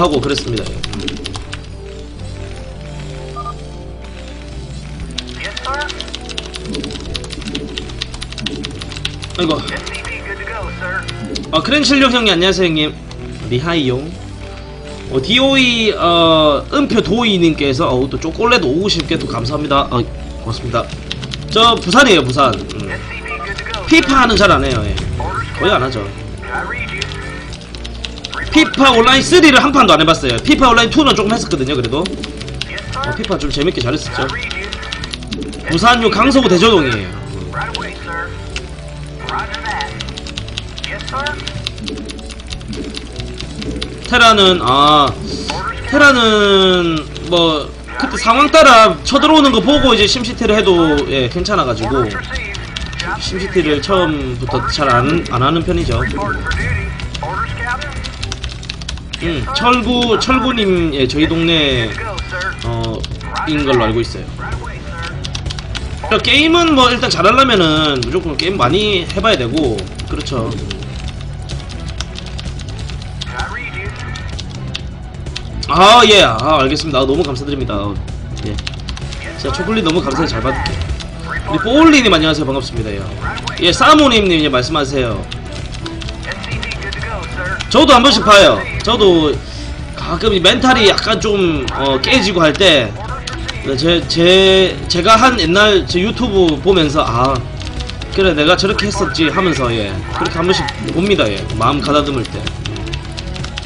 하고 그랬습니다. 아이고. 아 크렌실용 형님 안녕하세요 형님 리하이용 어, DOE 어, 은표 도이님께서 어우 또 초콜릿 50개 또 감사합니다 어, 고맙습니다 저 부산이에요 부산 음. 피파는 잘 안 해요 예. 거의 안 하죠 피파 온라인 3를 한 판도 안 해봤어요 피파 온라인 2는 조금 했었거든요 그래도 어. 피파 좀 재밌게 잘했었죠. 부산요 강서구 대저동이에요. 테라는 아 테라는 뭐 그때 상황 따라 쳐들어오는 거 보고 이제 심시티를 해도 예 괜찮아가지고 심시티를 처음부터 잘 안 안 하는 편이죠. 음, 철구 철구님 예 저희 동네. 어인 걸로 알고 있어요. 그러니까 게임은 뭐 일단 잘하려면은 무조건 게임 많이 해봐야 되고 그렇죠. 아 예, 아 알겠습니다. 아, 너무 감사드립니다. 어, 예, 진짜 초콜릿 너무 감사히 잘 받을게요. 우리 뽀올리님 안녕하세요 반갑습니다. 예, 예 사모님님 이제 말씀하세요. 저도 한 번씩 봐요. 저도 가끔 이 멘탈이 약간 좀 어, 깨지고 할 때 제 제 제가 한 옛날 제 유튜브 보면서 아 그래 내가 저렇게 했었지 하면서 예 그렇게 한 번씩 봅니다 예 마음 가다듬을 때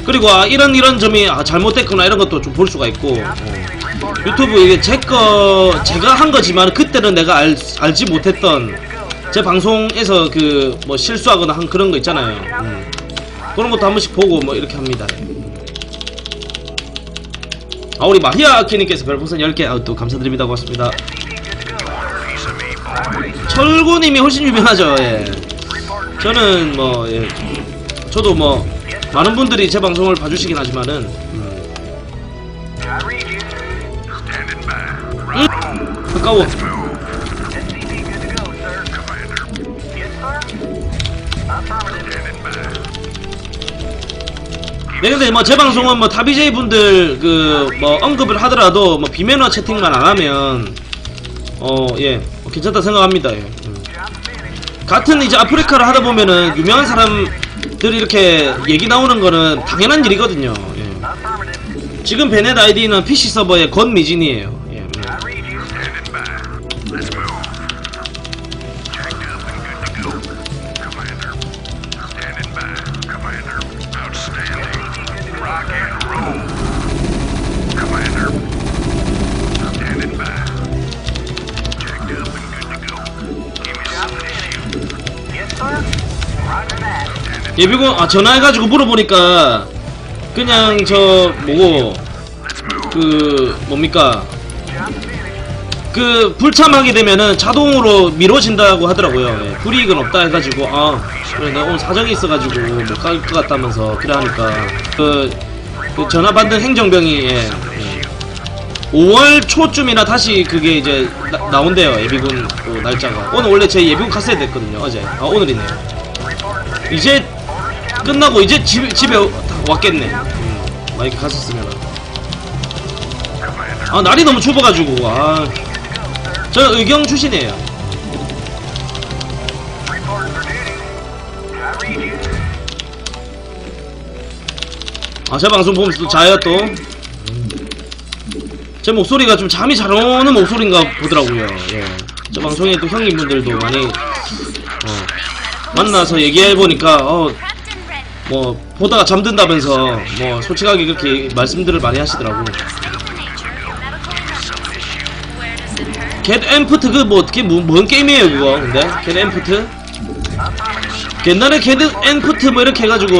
그리고 아 이런 이런 점이 아 잘못됐구나 이런 것도 좀 볼 수가 있고 어, 유튜브 이게 제 거 제가 한 거지만 그때는 내가 알, 알지 못했던 제 방송에서 그 뭐 실수하거나 한 그런 거 있잖아요 음. 그런 것도 한 번씩 보고 뭐 이렇게 합니다. 아 우리 마히아 아키님께서 별풍선 10개 아, 또 감사드립니다 고맙습니다 철구님이 훨씬 유명하죠 예 저는 뭐 예. 저도 뭐 많은 분들이 제 방송을 봐주시긴 하지만은 음. 음, 가까워 네 근데 뭐 제 방송은 뭐 타비제이 분들 그 뭐 언급을 하더라도 뭐 비매너 채팅만 안 하면 어예 뭐 괜찮다 생각합니다 예. 음. 같은 이제 아프리카를 하다 보면은 유명한 사람들이 이렇게 얘기 나오는 거는 당연한 일이거든요. 예. 지금 베넷 아이디는 PC 서버의 권미진이에요. 예비군 아 전화해가지고 물어보니까 그냥 저 뭐고. 그 뭡니까. 그 불참하게 되면은 자동으로 미뤄진다고 하더라고요. 예. 불이익은 없다 해가지고 아 그래 내가 오늘 사정이 있어가지고 못 갈 것 같다면서 그래 하니까 그, 그 전화 받는 행정병이 예, 예. 5월 초쯤이나 다시 그게 이제 나, 온대요 예비군 그 날짜가 오늘 원래 제 예비군 갔어야 됐거든요 어제 아 오늘이네요 이제 끝나고 이제 집, 집에 왔겠네 음, 만약에 갔었으면 아 날이 너무 좁아가지고 아 저 의경 출신이에요. Report for duty. I read you. 아, 제 방송 보면서 또 자요 또. 제 목소리가 좀 잠이 잘 오는 목소리인가 보더라고요. 예. 저 방송에 또 형님분들도 많이 어, 만나서 얘기해 보니까 어, 뭐 보다가 잠든다면서 뭐 솔직하게 그렇게 말씀들을 많이 하시더라고. 겟 엠프트 그 뭐 어떻게 뭐, 뭔 게임이에요 그거 근데 겟 엠프트? 옛날에 겟 엠프트 뭐 이렇게 해가지고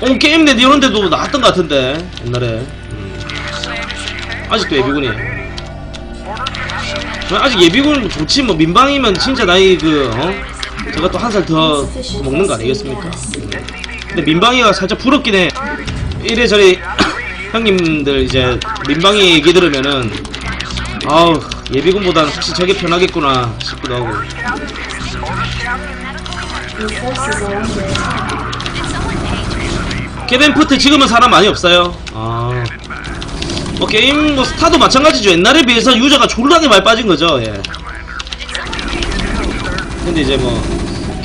온 게임 내디 이런 데도 나왔던 것 같은데 옛날에 음. 아직도 예비군이에요 뭐 아직 예비군 좋지 뭐 민방이면 진짜 나이 그 어? 제가 또한살 더 먹는 거 아니겠습니까 음. 근데 민방이가 살짝 부럽긴 해 이래저래 형님들 이제 민방이 얘기 들으면은 아우 예비군보다는 확실히 저게 편하겠구나 싶기도 하고. 캐덴프트 지금은 사람 많이 없어요. 아. 뭐 게임 뭐 스타도 마찬가지죠. 옛날에 비해서 유저가 졸라게 많이 빠진 거죠. 예. 근데 이제 뭐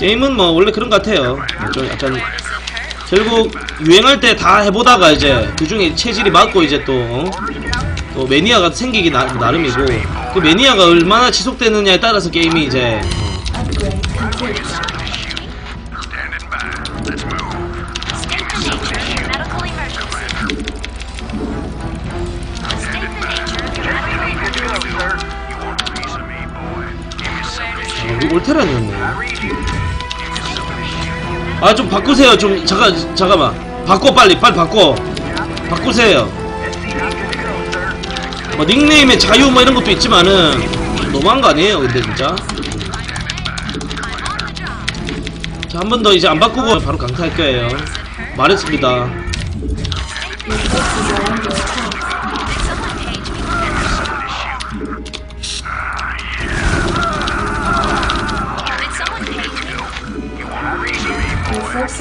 게임은 뭐 원래 그런 것 같아요. 뭐좀 약간 결국 유행할 때 다 해보다가 이제 그 중에 체질이 맞고 이제 또, 어? 또 매니아가 생기기 나, 나름이고 그 매니아가 얼마나 지속되느냐에 따라서 게임이 이제 어, 아, 올테란이었네. 아 좀 바꾸세요. 좀 잠깐 잠깐만 바꿔 빨리 빨리 바꿔 바꾸세요. 뭐 닉네임의 자유 뭐 이런 것도 있지만은 너무한 거 아니에요? 근데 진짜. 자 한 번 더 이제 안 바꾸고 바로 강타할 거예요. 말했습니다.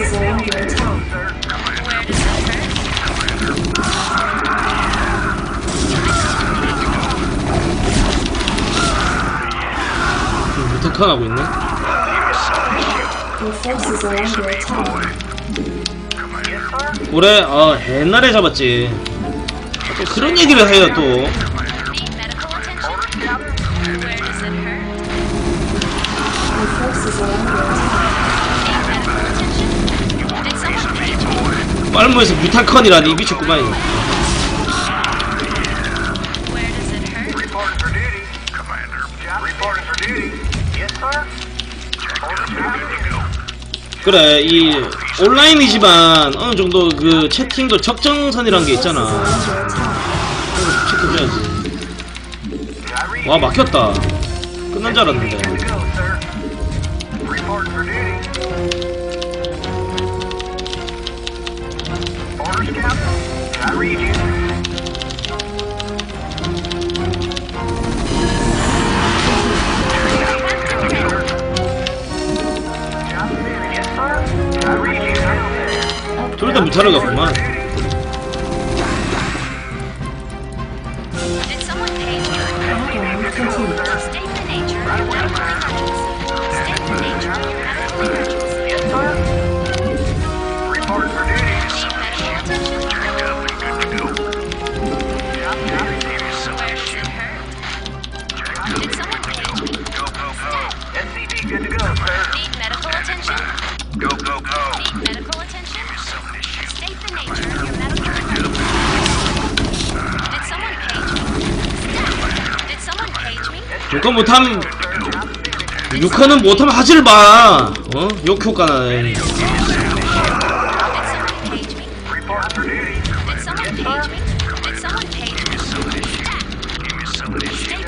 Forces are under attack. Where does it 무턱하고 있네. Your forces are under attack. 올해 어 옛날에 잡았지. 아, 또 그런 얘기를 해요 또. 빨모에서 뮤탈컨이라니 미쳤구만. 그래 이 온라인이지만 어느 정도 그 채팅도 적정선이란 게 있잖아. 체크해야지. 와 막혔다. 끝난 줄 알았는데. 뮤탈을 갔구만.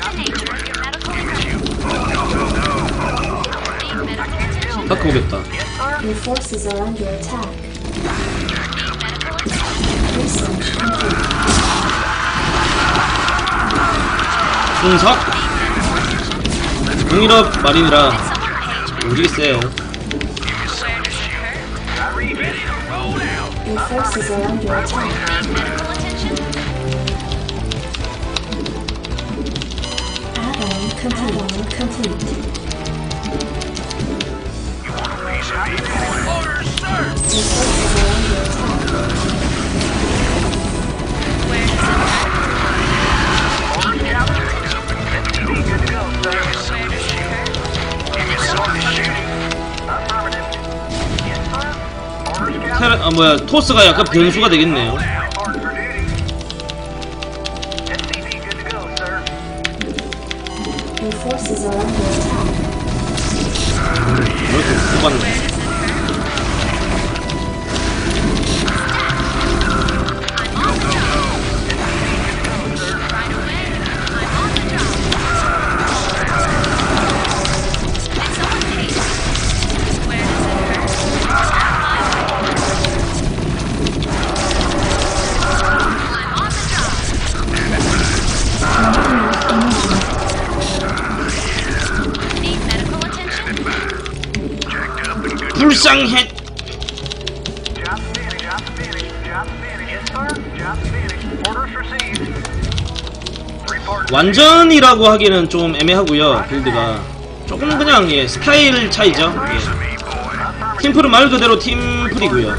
The nature of your medical emergency. Need medical attention? 바꿔 오겠다. Your forces are under attack. Research complete. 순삭. 동일업 me? 오지게 세요. 뭐야 토스가 약간 변수가 되겠네요. 불쌍해. 완전이라고 하기는 좀 애매하고요 빌드가 조금 그냥 예, 스타일 차이죠 예. 팀플은 말 그대로 팀플이고요.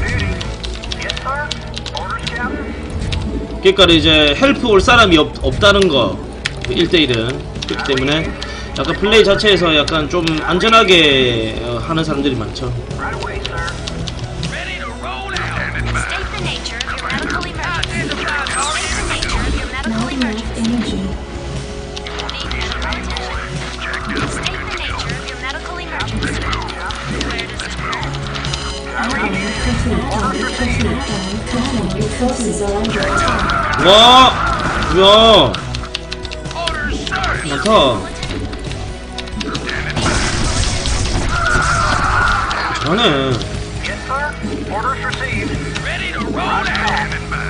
그러니까 이제 헬프 올 사람이 없, 없다는 거 1대1은 그렇기 때문에 약간 플레이 자체에서 약간 좀 안전하게 어, 하는 사람들이 많죠. 와 sir. 많다 잘하네 Yes, sir. Orders received. Ready to roll out. Standing by.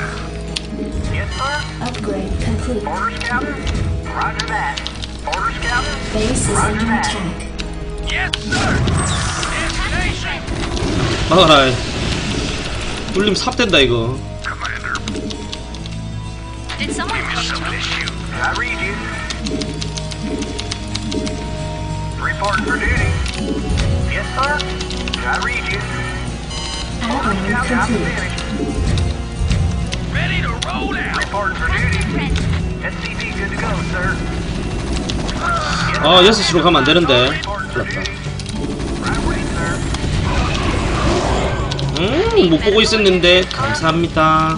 Yes, sir. Upgrade complete. Orders, Captain. Roger that. Orders, Captain. Base is under attack. Yes, sir. Destination. 막아라 뚫림 삽된다 이거 Commander, Did someone page me? issue. I read you. Report for duty. Yes, sir. I read you. Outline complete. Ready to roll out. Report for duty. SCP good to go, sir. 아 6시로 가면 안 되는데 sir. 음, 못 보고 있었는데 감사합니다.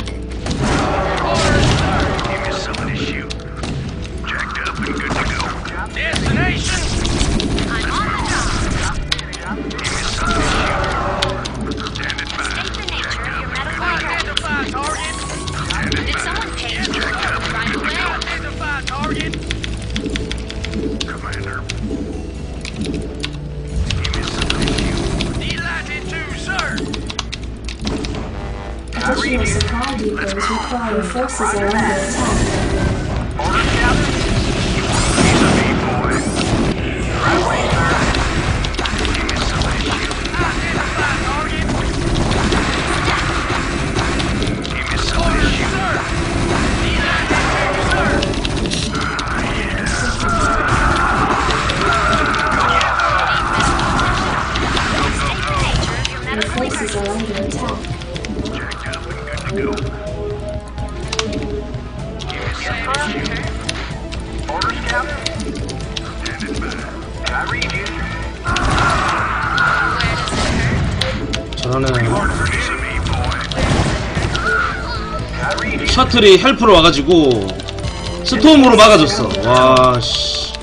target. Commander. Give me some issue. Delighted to, sir. Additional supply depots require forces are under attack. Read you. 셔틀이 헬프로 와가지고 스톰으로 막아줬어. 와 씨.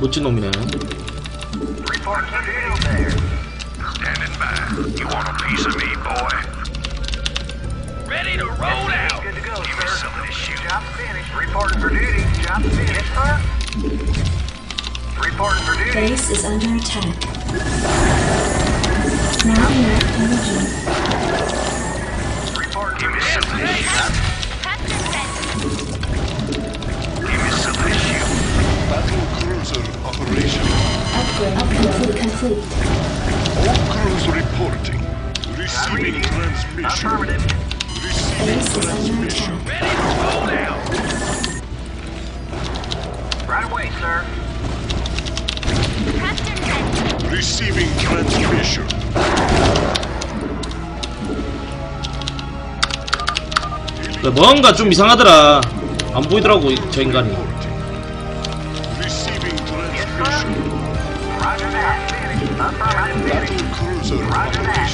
멋진 놈이네. Piece of meat, boy? Ready to roll out. Good to go, Give me some issue. Job finished. Reporting for duty. Job finished. Yes, sir. Reporting for duty. Base is under attack. Not enough energy. Report Give me some issue. Captain Friend. Give me some issue. Battle cruiser operation. Upgrade complete. complete. All crews reporting. Receiving transmission. Affirmative. Receiving Base is under transmission. attack. Ready to roll out. Right away, sir. Captain Friend. Receiving transmission. 그래, 뭔가 좀 이상하더라. 안 보이더라고 이- 저 인간이. Yes, sir. transmission. Roger that. Finished. Affirmative. Battle Finished. cruiser Roger that.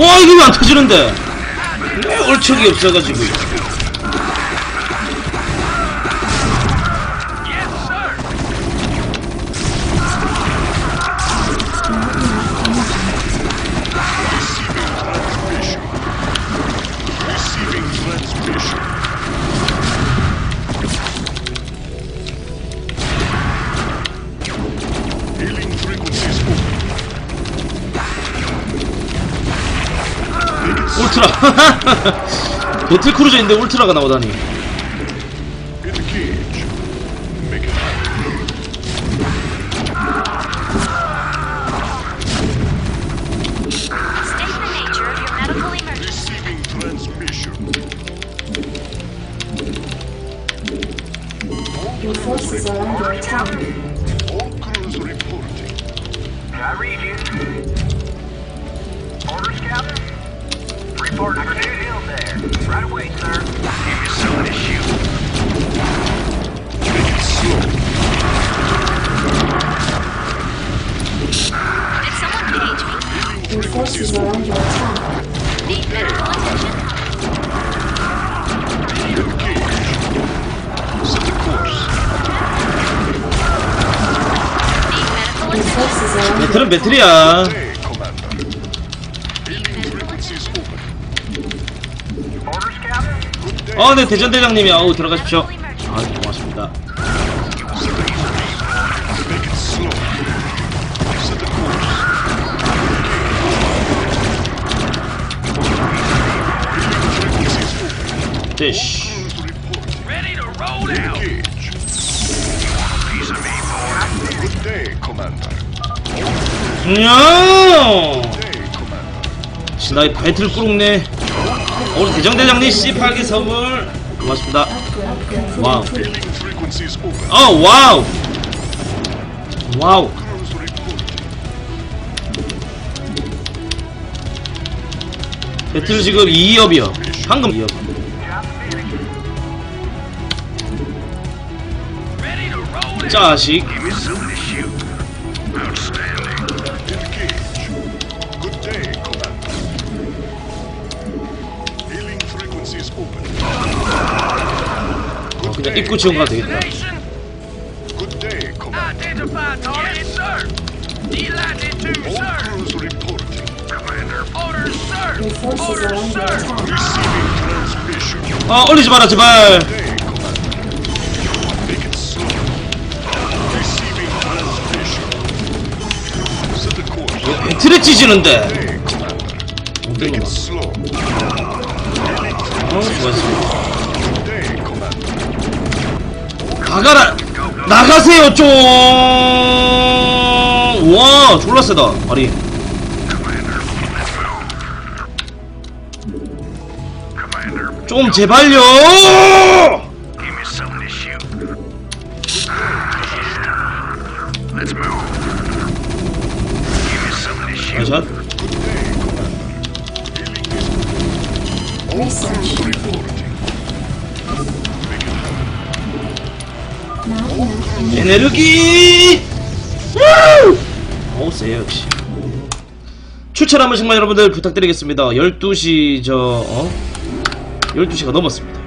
와 이게 왜안 터지는데? 왜 얼척이 없어가지고. 배틀 크루저인데 울트라가 나오다니. 배틀은 배틀이야. 어, 네 대전 대장님이 아우 들어가십시오. 아 고맙습니다. Boy. Good day, Commander. 야. 신나이 배틀 꾸룩네. 오늘 대전 대장님 C8기 선물 고맙습니다. 와우. 어 와우. 와우. 배틀 지금 2업이요. 방금 2업. Ready to roll out. 자식. 그냥 입구 지원 가도 되겠다. Good day, Commander. Identify target. Yes, sir. Delighted to, All sir. crews reporting. Commander. Orders, sir. Your forces are under attack. Receiving transmission. 아 올리지 마라 제발. Day, Commander. Make it slow. Receiving transmission. Set the course. 배틀에 찢지는데. Day, Commander. 어떤 Make 놈아. it slow. 어 수고하셨습니다. 가가라. 나가세요 좀. 와 졸라 세다. 아리. 좀 제발요. Me 에너기! 우! 오, 세요, 역시. 추천 한 번씩만 여러분들 부탁드리겠습니다. 12시, 저, 어? 12시가 넘었습니다.